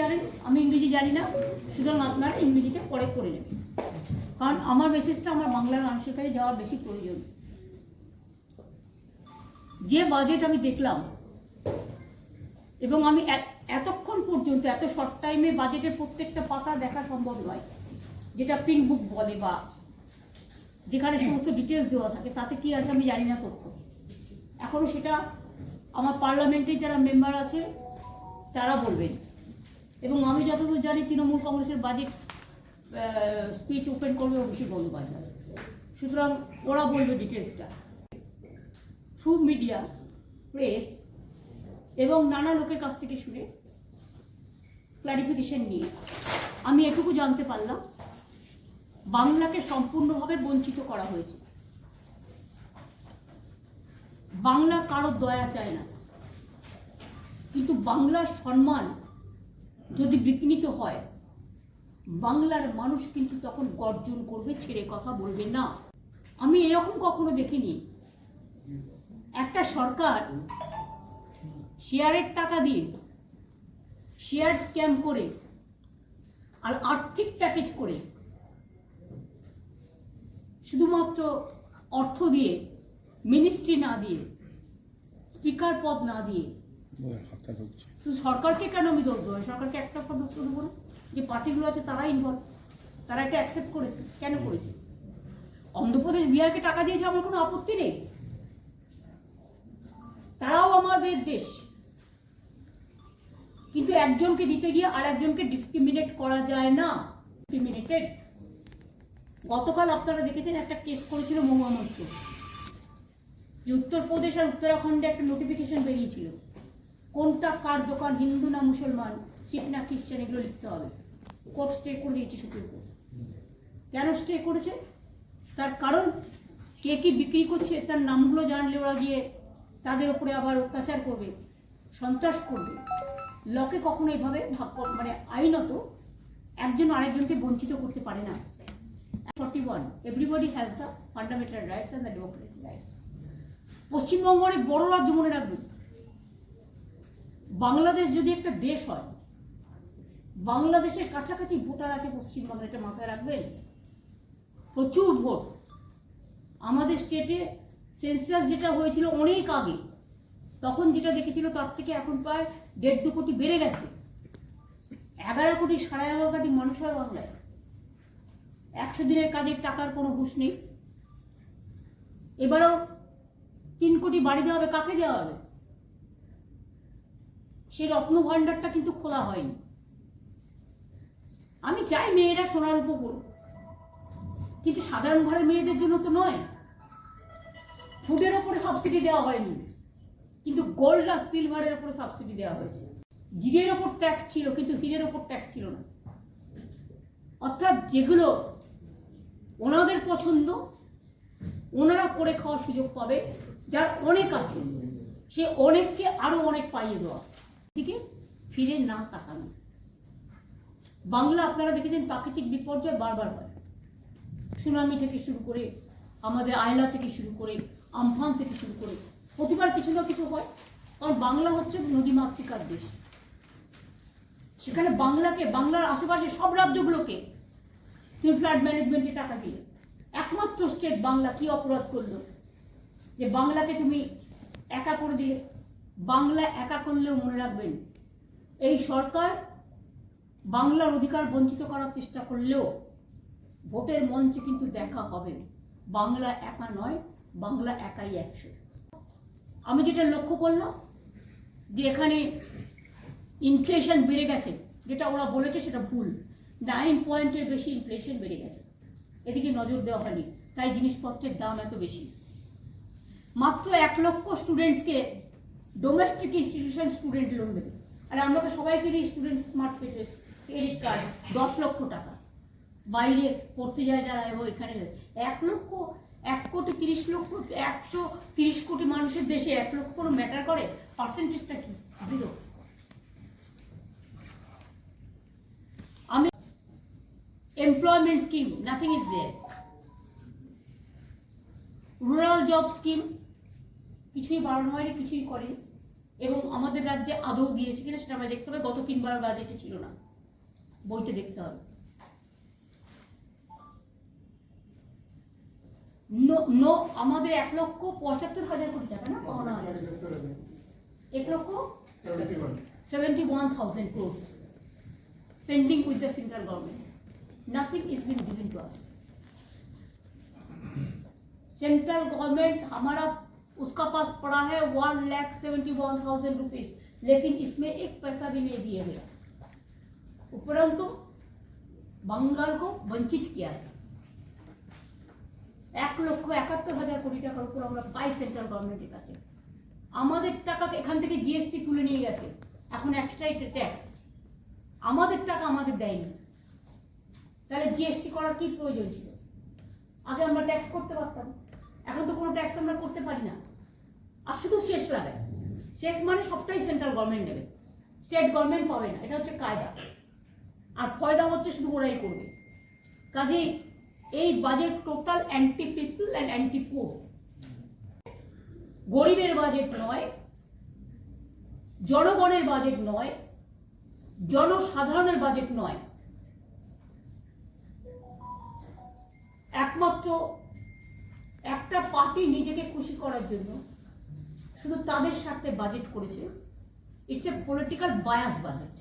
জানেন? আমি ইংরেজি জানি না। সুতরাং আপনারা ইংরেজিতে পরে করে নেবেন। কারণ আমার মেসেজটা আমার বাংলার মানুষের কাছে যাওয়ার বেশি প্রয়োজন। যে বাজেট আমি দেখলাম, এবং আমি এতক্ষণ পর্যন্ত, এত শর্ট টাইমে বাজেটের প্রত্যেকটা পাতা দেখা সম্ভব নয়, যেটা প্রিন্ট বুক বলে বা যেখানে সমস্ত ডিটেলস দেওয়া থাকে, তাতে কি আছে আমি জানি না তথ্য। এখনও সেটা আমার পার্লামেন্টের যারা মেম্বার আছে, তারা বলবেন। এবং আমি যতদূর জানি তৃণমূল কংগ্রেসের বাজেট স্পিচ ওপেন করবে অভিষেক বন্দ্যোপাধ্যায়। সুতরাং ওরা বলবে ডিটেলসটা থ্রু মিডিয়া প্রেস এবং নানা লোকের কাছ থেকে শুনে ক্লারিফিকেশন নিয়ে। আমি এটুকু জানতে পারলাম, বাংলাকে সম্পূর্ণভাবে বঞ্চিত করা হয়েছে। বাংলা কারোর দয়া চায় না। কিন্তু বাংলার সম্মান যদি বিঘ্নিত হয়, বাংলার মানুষ কিন্তু তখন গর্জন করবে, ছেড়ে কথা বলবে না। আমি এরকম কখনো দেখিনি। একটা সরকার শেয়ারের টাকা দিয়ে শেয়ার স্ক্যাম করে আর আর্থিক প্যাকেজ করে শুধুমাত্র অর্থ দিয়ে, মিনিস্ট্রি না দিয়ে, স্পিকার পদ না দিয়ে শুধু সরকারকে কেন আমি দোষ দেবো? সরকারকে একটা দোষ দেবো না? যে পার্টিগুলো আছে তারা ইনভলভ তারা এটা অ্যাকসেপ্ট করেছে। কেন করেছে? অন্ধ্রপ্রদেশ বিহারকে টাকা দিয়েছে আমার কোনো আপত্তি নেই। তারাও আমাদের দেশ। কিন্তু একজনকে দিতে গিয়ে আর একজনকে ডিসক্রিমিনেট করা যায় না। ডিসক্রিমিনেটেড গতকাল আপনারা দেখেছেন একটা কেস করেছিল মহুয়া যে উত্তরপ্রদেশ আর উত্তরাখণ্ডে একটা নোটিফিকেশন বেরিয়েছিল। কোনটা কার দোকান, হিন্দু না মুসলমান শিখ না খ্রিস্টান, এগুলো লিখতে হবে। কোর্ট স্টে করে দিয়েছে সুপ্রিম কোর্ট। কেন স্টে করেছে? তার কারণ কে কি বিক্রি করছে, তার নামগুলো জানলে ওরা গিয়ে তাদের উপরে আবার অত্যাচার করবে, সন্ত্রাস করবে। লকে কখনো এভাবে ভাগ কর- মানে আইনত একজন আরেকজনকে বঞ্চিত করতে পারে না। Forty one everybody has the fundamental rights and the democratic rights Paschimbanga অনেক বড় রাজ্য মনে রাখবেন বাংলাদেশ যদি একটা দেশ হয়, বাংলাদেশের কাছাকাছি ভোটার আছে পশ্চিমবঙ্গে, এটা মাথায় রাখবেন, প্রচুর ভোট। আমাদের স্টেটে সেন্সাস যেটা হয়েছিল অনেক আগে, তখন যেটা দেখেছিল তার থেকে এখন প্রায় দেড় দু কোটি বেড়ে গেছে। এগারো কোটি সাড়ে এগারো কোটি মানুষ হয় বাংলায়। একশো দিনের কাজের টাকার কোনো হুঁশ নেই। এবারও তিন কোটি বাড়ি দেওয়া হবে, কাকে দেওয়া হবে? সেই রত্ন ভাণ্ডারটা কিন্তু খোলা হয়নি। আমি চাই মেয়েরা সোনার উপর করুক কিন্তু সাধারণ ঘরের মেয়েদের জন্য তো নয়। ফুডের ওপরে সাবসিডি দেওয়া হয়নি। কিন্তু গোল্ড আর সিলভারের ওপরে সাবসিডি দেওয়া হয়েছে। জিরের ওপর ট্যাক্স ছিল, কিন্তু হিরের ওপর ট্যাক্স ছিল না। অর্থাৎ যেগুলো ওনাদের পছন্দ, ওনারা করে খাওয়ার সুযোগ পাবে, যার অনেক আছে। সে অনেককে আরও অনেক পাইয়ে দেওয়া। দিকে ফিরে না তাকানো। বাংলা আপনারা দেখেছেন প্রাকৃতিক বিপর্যয় বারবার হয়। সুনামি থেকে শুরু করে, আমাদের আয়লা থেকে শুরু করে, আমফান থেকে শুরু করে, প্রতিবার কিছু না কিছু হয়। কারণ বাংলা হচ্ছে নদীমাতৃকার দেশ। সেখানে বাংলাকে, বাংলার আশেপাশে সব রাজ্যগুলোকে তুমি ফ্লাড ম্যানেজমেন্টে টাকা দিলে একমাত্র স্টেট বাংলা কি অপরাধ করল? যে বাংলাকে তুমি একা করে দিলে? বাংলা একা করলেও মনে রাখবেন, এই সরকার বাংলার অধিকার বঞ্চিত করার চেষ্টা করলেও ভোটের মঞ্চে কিন্তু দেখা হবে। বাংলা একা নয়, বাংলা একাই একশো। আমি যেটা লক্ষ্য করলাম, যে এখানে ইনফ্লেশন বেড়ে গেছে, যেটা ওরা বলেছে সেটা ভুল। নাইন পয়েন্টের বেশি ইনফ্লেশন বেড়ে গেছে। এদিকে নজর দেওয়া হয়নি, তাই জিনিসপত্রের দাম এত বেশি। মাত্র এক লক্ষ স্টুডেন্টসকে ডোমেস্টিক ইনস্টিটিউশন স্টুডেন্ট লোন দেবে। আর আমরা তো সবাইকে স্টুডেন্ট স্মার্ট ক্রেডিট কার্ড দশ লক্ষ টাকা। বাইরে পড়তে যায় যারা এবং এখানে এক লক্ষ, এক কোটি তিরিশ লক্ষ, একশো তিরিশ কোটি মানুষের দেশে এক লক্ষ কোনো ম্যাটার করে? পার্সেন্টেজটা কি? জিরো আমি employment scheme nothing is there rural job scheme কিছুই বাড়ানো হয়নি, কিছুই করেনি। এবং আমাদের রাজ্যে আদৌ গিয়েছে কিনা সেটা আমরা দেখতে হবে গত তিনবার বাজেটে ছিল না বইতে দেখতে হবে নো নো আমাদের এক লক্ষ পঁচাত্তর হাজার কোটি টাকা না পাওনা আছে এক লক্ষ seventy one thousand crores pending with the central government. Nothing is being given to us. Central government हमारा उसका पास पड़ा है one lakh seventy one thousand rupees लेकिन इसमें एक पैसा भी नहीं दिया गया उपरंतु बंगाल को वंचित किया है এক লক্ষ একাত্তর হাজার কোটি টাকার উপর আমরা পাই সেন্ট্রাল গভর্নমেন্টের কাছে আমাদের টাকা এখান থেকে জিএসটি তুলে নিয়ে গেছে এখন এক্সট্রা ট্যাক্স আমাদের টাকা আমাদের দেয়নি তাহলে জিএসটি করার কি প্রয়োজন ছিল আগে আমরা ট্যাক্স করতে পারতাম এখন তো কোনো ট্যাক্স আমরা করতে পারি না। আর শুধু শেষ লাগায় শেষ মানে সবটাই সেন্ট্রাল গভর্নমেন্ট নেবে। স্টেট গভর্নমেন্ট পাবে না, এটা হচ্ছে কায়দা। আর ফয়দা হচ্ছে শুধু ওরাই করবে। কাজে এই budget total anti people and anti poor গরিবের বাজেট নয়, জনগণের বাজেট নয়, জনসাধারণের বাজেট নয়। একমাত্র একটা পার্টি নিজেকে খুশি করার জন্য শুধু তাদের স্বার্থে বাজেট করেছে। It's a political bias budget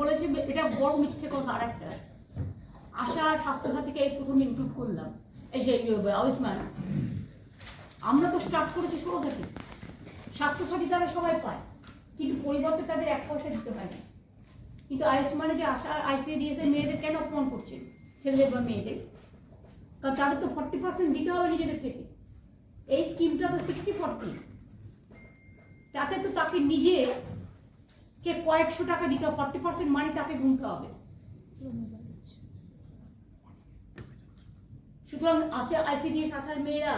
বলেছে এটা বড় মিথ্যে কথা আর একটা আশা স্বাস্থ্যসাথীকে এই প্রথম ইনক্লুড করলাম। এই যে আয়ুষ্মান, আমরা তো স্টার্ট করেছি ষোলো থেকে। স্বাস্থ্যসাথী তারা সবাই পায়। কিন্তু পরিবর্তে তাদের এক পয়সা দিতে হয় না কিন্তু আয়ুষ্মানে যে আশা আইসিডিএস এর মেয়েদের কেন অপমান করছেন ছেলেদের বা মেয়েদের। কারণ তাদের তো ফর্টি পার্সেন্ট দিতে হবে নিজেদের থেকে। এই স্কিমটা তো সিক্সটি ফর্টি তাতে তো তাকে নিজে কে কয়েকশো টাকা দিতে হবে ফর্টি পার্সেন্ট মানি তাকে গুনতে হবে। সুতরাং আসে আইসিডিএস আসার মেয়েরা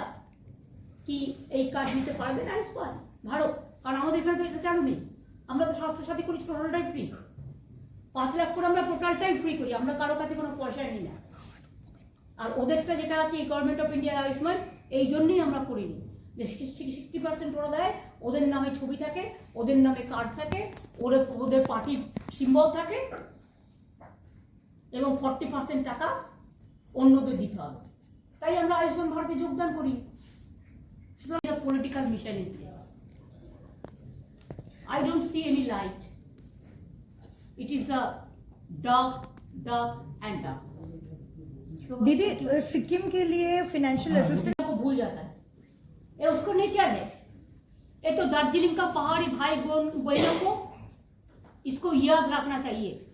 কি এই কাজ নিতে পারবে না ভারত, কারণ আমাদের এখানে তো এটা চালু নেই। আমরা তো স্বাস্থ্যসাথী করি টোটালটাই ফ্রি পাঁচ লাখ করে আমরা টোটালটাই ফ্রি করি, আমরা কারও কাছে কোনো পয়সা নিই না। আর ওদেরটা যেটা আছে, এই গভর্নমেন্ট অফ ইন্ডিয়ার আয়ুষ্মান, এই জন্যই আমরা করিনি। যে সিক্সটি পার্সেন্ট ওরা দেয়, ওদের নামে ছবি থাকে, ওদের নামে কার্ড থাকে ওদের ওদের পার্টির সিম্বল থাকে, এবং ফর্টি পার্সেন্ট টাকা অন্যদের দিতে হবে। তাই আমরা আয়ুষ্মান ভারতে যোগদান করি। সুতরাং political mission is I don't see any light. It is the dark, dark and dark. दीदी सिक्किम के लिए फाइनेंशियल असिस्टेंस को भूल जाता है। ये उसको नेचर है। ये तो दार्जिलिंग का पहाड़ी भाई बहन- को इसको याद रखना चाहिए।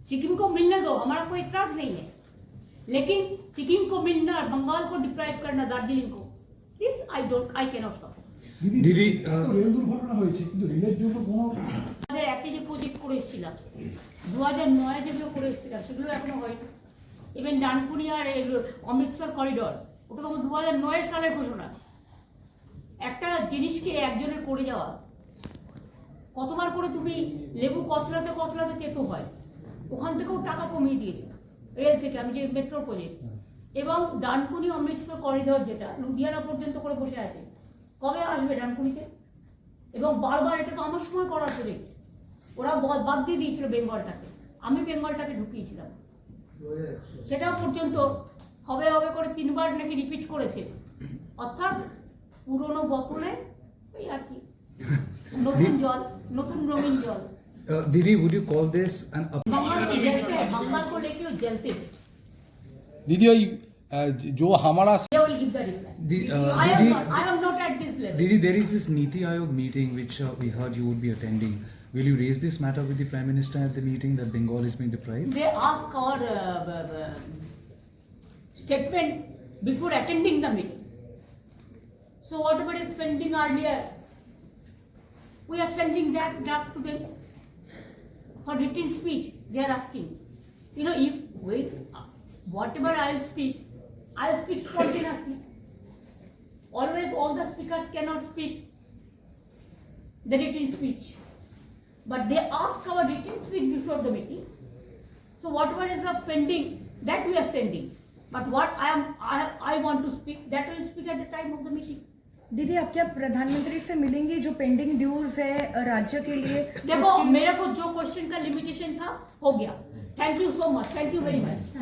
सिक्किम को मिलने दो हमारा कोई इतराज नहीं है। लेकिन सिक्किम को मिलना और बंगाल को डिप्राइव करना दार्जिलिंग को this I don't I cannot support দিদি, রেল দুর্ঘটনা হয়েছে কিন্তু রেলের জন্য কোনো আমাদের একই যে প্রজেক্ট করে এসেছিলাম দু হাজার নয় যেগুলো করে এসেছিলাম সেগুলো এখনও হয়নি। ইভেন ডানকুনি আর অমৃতসর করিডর ওটা তো দু হাজার নয়ের সালের ঘোষণা। একটা জিনিসকে একজনের করে যাওয়া কতবার করে তুমি লেবু কচলাতে কচলাতে তেতো হয় ওখান থেকেও টাকা কমিয়ে দিয়েছে রেল থেকে আমি যে মেট্রো প্রজেক্ট এবং ডানকুনি অমৃতসর করিডর যেটা লুধিয়ানা পর্যন্ত করে বসে আছে কবে আসবে ডানকুনিতে এবং বারবার এটা তো আমার সময় করার প্রজেক্ট ওরা বাদ- বাদ দিয়ে দিয়েছিল বেঙ্গলটাকে আমি বেঙ্গলটাকে ঢুকিয়েছিলাম সেটাও পর্যন্ত হবে হবে করে তিনবার নাকি রিপিট করেছে অর্থাৎ পুরনো বোতলে ওই আর কি নতুন জল নতুন রঙিন জল Uh, Didi, would you call this an up? Bengal को जलते हैं बंगाल को लेके वो जलते हैं দিদি ওই আহ, जो हमारा They will give the reply. The, uh, I am Didi- not, I am not at this level. Didi, there is this Niti Aayog meeting which uh, we heard you would be attending. Will you raise this matter with the Prime Minister at the meeting that Bengal is being deprived? They ask our uh, uh, uh, statement before attending the meeting. So whatever is pending earlier, we are sending that draft to them for written speech. They are asking. You know, if wait, whatever I will speak, I speak spontaneously. Always all the speakers cannot speak the written speech. But they ask our written speech before the meeting. So whatever is the pending, that we are sending. But what I am, I, I want to speak, that will speak at the time of the meeting. दीदी आप क्या प्रधानमंत्री से मिलेंगी जो pending dues है राज्य के लिए देखो मेरे को जो क्वेश्चन का लिमिटेशन था हो गया thank you so much thank you very much